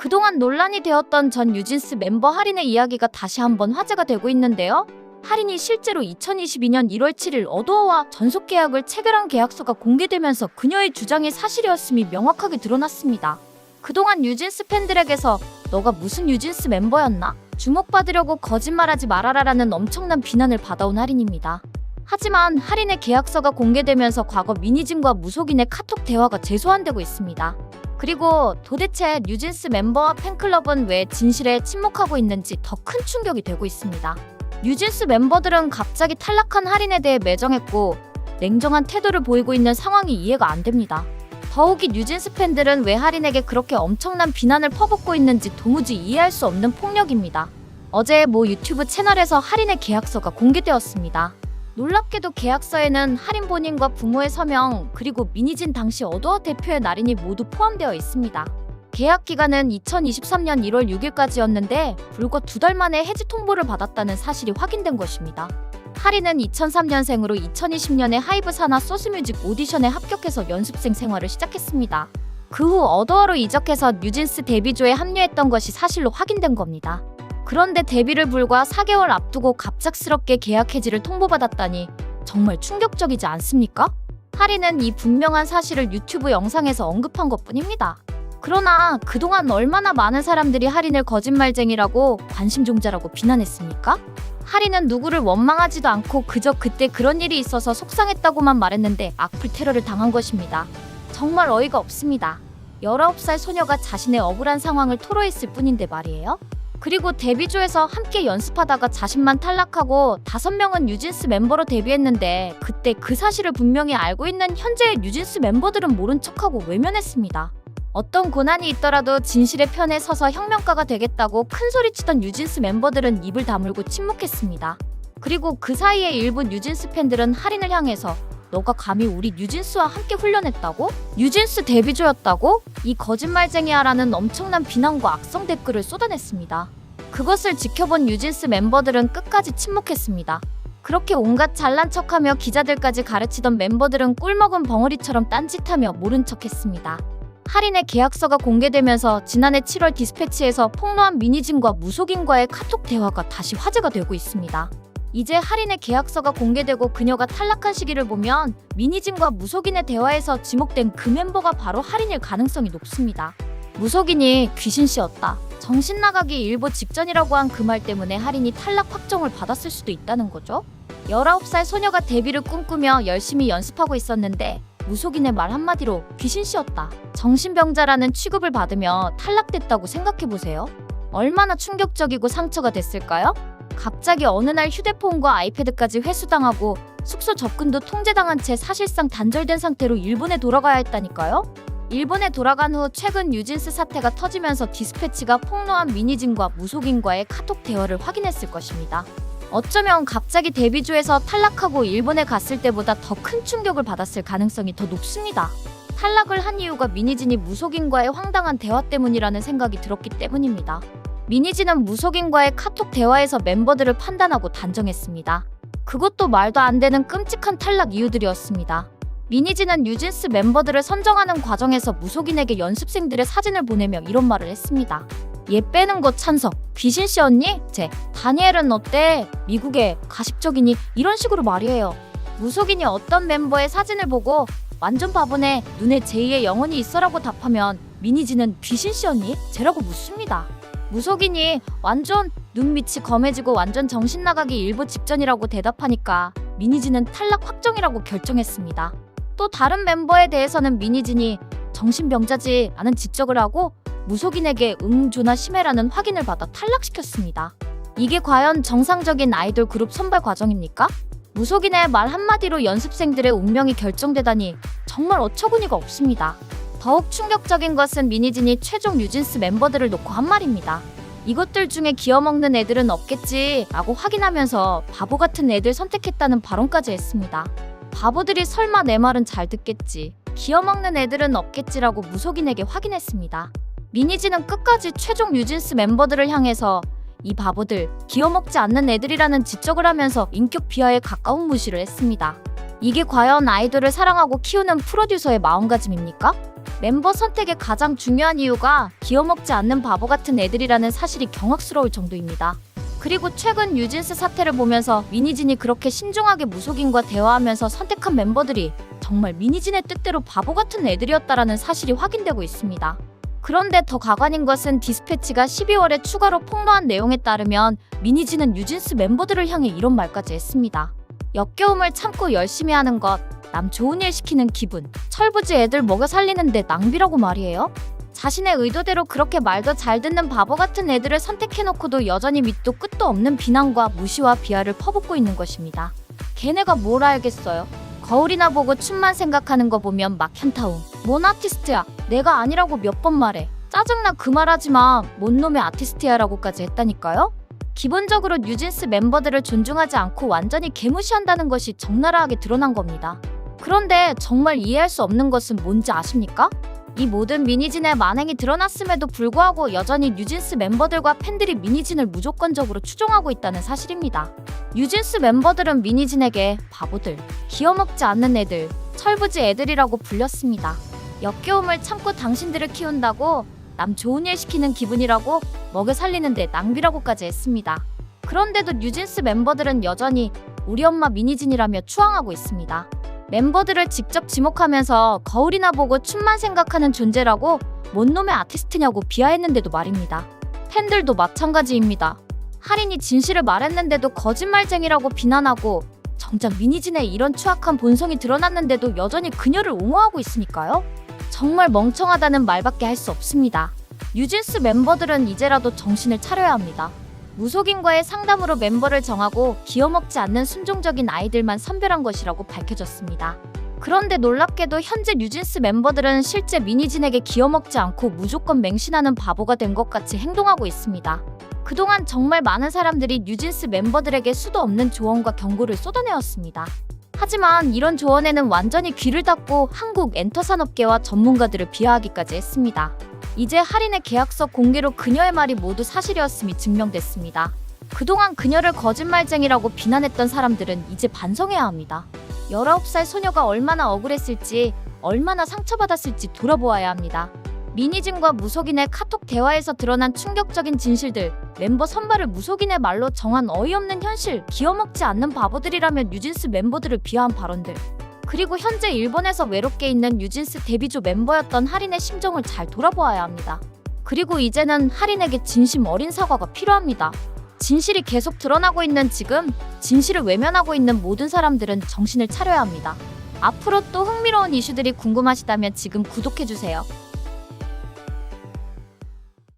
그동안 논란이 되었던 전 뉴진스 멤버 할인의 이야기가 다시 한번 화제가 되고 있는데요. 할인이 실제로 2022년 1월 7일 어도어와 전속 계약을 체결한 계약서가 공개되면서 그녀의 주장이 사실이었음이 명확하게 드러났습니다. 그동안 뉴진스 팬들에게서 너가 무슨 뉴진스 멤버였나? 주목받으려고 거짓말하지 말아라라는 엄청난 비난을 받아온 할인입니다. 하지만 할인의 계약서가 공개되면서 과거 미니진과 무속인의 카톡 대화가 재소환되고 있습니다. 그리고 도대체 뉴진스 멤버와 팬클럽은 왜 진실에 침묵하고 있는지 더 큰 충격이 되고 있습니다. 뉴진스 멤버들은 갑자기 탈락한 할인에 대해 매정했고 냉정한 태도를 보이고 있는 상황이 이해가 안 됩니다. 더욱이 뉴진스 팬들은 왜 할인에게 그렇게 엄청난 비난을 퍼붓고 있는지 도무지 이해할 수 없는 폭력입니다. 어제 모 유튜브 채널에서 할인의 계약서가 공개되었습니다. 놀랍게도 계약서에는 할인 본인과 부모의 서명 그리고 미니진 당시 어도어 대표의 날인이 모두 포함되어 있습니다. 계약 기간은 2023년 1월 6일까지였는데 불과 두 달 만에 해지 통보를 받았다는 사실이 확인된 것입니다. 할인은 2003년생으로 2020년에 하이브 산하 소스뮤직 오디션에 합격해서 연습생 생활을 시작했습니다. 그 후 어도어로 이적해서 뉴진스 데뷔조에 합류했던 것이 사실로 확인된 겁니다. 그런데 데뷔를 불과 4개월 앞두고 갑작스럽게 계약 해지를 통보받았다니 정말 충격적이지 않습니까? 할인은 이 분명한 사실을 유튜브 영상에서 언급한 것 뿐입니다. 그러나 그동안 얼마나 많은 사람들이 할인을 거짓말쟁이라고 관심종자라고 비난했습니까? 할인은 누구를 원망하지도 않고 그저 그때 그런 일이 있어서 속상했다고만 말했는데 악플 테러를 당한 것입니다. 정말 어이가 없습니다. 19살 소녀가 자신의 억울한 상황을 토로했을 뿐인데 말이에요. 그리고 데뷔조에서 함께 연습하다가 자신만 탈락하고 다섯 명은 뉴진스 멤버로 데뷔했는데 그때 그 사실을 분명히 알고 있는 현재의 뉴진스 멤버들은 모른 척하고 외면했습니다. 어떤 고난이 있더라도 진실의 편에 서서 혁명가가 되겠다고 큰 소리치던 뉴진스 멤버들은 입을 다물고 침묵했습니다. 그리고 그 사이에 일부 뉴진스 팬들은 할인을 향해서 너가 감히 우리 뉴진스와 함께 훈련했다고? 뉴진스 데뷔조였다고? 이 거짓말쟁이야라는 엄청난 비난과 악성 댓글을 쏟아냈습니다. 그것을 지켜본 뉴진스 멤버들은 끝까지 침묵했습니다. 그렇게 온갖 잘난 척하며 기자들까지 가르치던 멤버들은 꿀먹은 벙어리처럼 딴짓하며 모른 척했습니다. 할인의 계약서가 공개되면서 지난해 7월 디스패치에서 폭로한 미니진과 무속인과의 카톡 대화가 다시 화제가 되고 있습니다. 이제 할인의 계약서가 공개되고 그녀가 탈락한 시기를 보면 미니진과 무속인의 대화에서 지목된 그 멤버가 바로 할인일 가능성이 높습니다. 무속인이 귀신 씨였다. 정신 나가기 일보 직전이라고 한 그 말 때문에 할인이 탈락 확정을 받았을 수도 있다는 거죠. 19살 소녀가 데뷔를 꿈꾸며 열심히 연습하고 있었는데 무속인의 말 한마디로 귀신 씨였다. 정신병자라는 취급을 받으며 탈락됐다고 생각해보세요. 얼마나 충격적이고 상처가 됐을까요? 갑자기 어느 날 휴대폰과 아이패드까지 회수당하고 숙소 접근도 통제당한 채 사실상 단절된 상태로 일본에 돌아가야 했다니까요? 일본에 돌아간 후 최근 뉴진스 사태가 터지면서 디스패치가 폭로한 미니진과 무속인과의 카톡 대화를 확인했을 것입니다. 어쩌면 갑자기 데뷔조에서 탈락하고 일본에 갔을 때보다 더 큰 충격을 받았을 가능성이 더 높습니다. 탈락을 한 이유가 미니진이 무속인과의 황당한 대화 때문이라는 생각이 들었기 때문입니다. 미니진은 무속인과의 카톡 대화에서 멤버들을 판단하고 단정했습니다. 그것도 말도 안 되는 끔찍한 탈락 이유들이었습니다. 미니진은 뉴진스 멤버들을 선정하는 과정에서 무속인에게 연습생들의 사진을 보내며 이런 말을 했습니다. 얘 빼는 거 찬성. 귀신 씨 언니? 제 다니엘은 어때? 미국에 가십적이니? 이런 식으로 말이에요. 무속인이 어떤 멤버의 사진을 보고 완전 바보네. 눈에 제2의 영혼이 있어라고 답하면 미니진은 귀신 씨 언니? 쟤라고 묻습니다. 무속인이 완전 눈 밑이 검해지고 완전 정신 나가기 일보 직전이라고 대답하니까 미니진은 탈락 확정이라고 결정했습니다. 또 다른 멤버에 대해서는 미니진이 정신병자지 라는 지적을 하고 무속인에게 응조나 심해라는 확인을 받아 탈락시켰습니다. 이게 과연 정상적인 아이돌 그룹 선발 과정입니까? 무속인의 말 한마디로 연습생들의 운명이 결정되다니 정말 어처구니가 없습니다. 더욱 충격적인 것은 미니진이 최종 뉴진스 멤버들을 놓고 한 말입니다. 이것들 중에 기어먹는 애들은 없겠지 라고 확인하면서 바보 같은 애들 선택했다는 발언까지 했습니다. 바보들이 설마 내 말은 잘 듣겠지. 기어먹는 애들은 없겠지라고 무속인에게 확인했습니다. 미니지는 끝까지 최종 뉴진스 멤버들을 향해서 이 바보들 기어먹지 않는 애들이라는 지적을 하면서 인격 비하에 가까운 무시를 했습니다. 이게 과연 아이돌을 사랑하고 키우는 프로듀서의 마음가짐입니까? 멤버 선택의 가장 중요한 이유가 기어먹지 않는 바보 같은 애들이라는 사실이 경악스러울 정도입니다. 그리고 최근 뉴진스 사태를 보면서 미니진이 그렇게 신중하게 무속인과 대화하면서 선택한 멤버들이 정말 미니진의 뜻대로 바보 같은 애들이었다라는 사실이 확인되고 있습니다. 그런데 더 가관인 것은 디스패치가 12월에 추가로 폭로한 내용에 따르면 미니진은 뉴진스 멤버들을 향해 이런 말까지 했습니다. 역겨움을 참고 열심히 하는 것, 남 좋은 일 시키는 기분, 철부지 애들 먹여 살리는데 낭비라고 말이에요? 자신의 의도대로 그렇게 말도 잘 듣는 바보 같은 애들을 선택해놓고도 여전히 밑도 끝도 없는 비난과 무시와 비하를 퍼붓고 있는 것입니다. 걔네가 뭘 알겠어요? 거울이나 보고 춤만 생각하는 거 보면 막 현타움. 뭔 아티스트야? 내가 아니라고 몇 번 말해. 짜증나 그 말하지 마. 뭔 놈의 아티스트야라고까지 했다니까요? 기본적으로 뉴진스 멤버들을 존중하지 않고 완전히 개무시한다는 것이 적나라하게 드러난 겁니다. 그런데 정말 이해할 수 없는 것은 뭔지 아십니까? 이 모든 미니진의 만행이 드러났음에도 불구하고 여전히 뉴진스 멤버들과 팬들이 미니진을 무조건적으로 추종하고 있다는 사실입니다. 뉴진스 멤버들은 미니진에게 바보들, 기어먹지 않는 애들, 철부지 애들이라고 불렸습니다. 역겨움을 참고 당신들을 키운다고 남 좋은 일 시키는 기분이라고 먹여 살리는데 낭비라고까지 했습니다. 그런데도 뉴진스 멤버들은 여전히 우리 엄마 미니진이라며 추앙하고 있습니다. 멤버들을 직접 지목하면서 거울이나 보고 춤만 생각하는 존재라고 뭔 놈의 아티스트냐고 비하했는데도 말입니다. 팬들도 마찬가지입니다. 할인이 진실을 말했는데도 거짓말쟁이라고 비난하고 정작 미니진의 이런 추악한 본성이 드러났는데도 여전히 그녀를 옹호하고 있으니까요. 정말 멍청하다는 말밖에 할 수 없습니다. 뉴진스 멤버들은 이제라도 정신을 차려야 합니다. 무속인과의 상담으로 멤버를 정하고 기어먹지 않는 순종적인 아이들만 선별한 것이라고 밝혀졌습니다. 그런데 놀랍게도 현재 뉴진스 멤버들은 실제 미니진에게 기어먹지 않고 무조건 맹신하는 바보가 된 것 같이 행동하고 있습니다. 그동안 정말 많은 사람들이 뉴진스 멤버들에게 수도 없는 조언과 경고를 쏟아내었습니다. 하지만 이런 조언에는 완전히 귀를 닫고 한국 엔터 산업계와 전문가들을 비하하기까지 했습니다. 이제 할인의 계약서 공개로 그녀의 말이 모두 사실이었음이 증명됐습니다. 그동안 그녀를 거짓말쟁이라고 비난했던 사람들은 이제 반성해야 합니다. 19살 소녀가 얼마나 억울했을지, 얼마나 상처받았을지 돌아보아야 합니다. 미니진과 무속인의 카톡 대화에서 드러난 충격적인 진실들, 멤버 선발을 무속인의 말로 정한 어이없는 현실, 기어먹지 않는 바보들이라며 뉴진스 멤버들을 비하한 발언들, 그리고 현재 일본에서 외롭게 있는 뉴진스 데뷔조 멤버였던 할인의 심정을 잘 돌아보아야 합니다. 그리고 이제는 할인에게 진심 어린 사과가 필요합니다. 진실이 계속 드러나고 있는 지금, 진실을 외면하고 있는 모든 사람들은 정신을 차려야 합니다. 앞으로 또 흥미로운 이슈들이 궁금하시다면 지금 구독해주세요.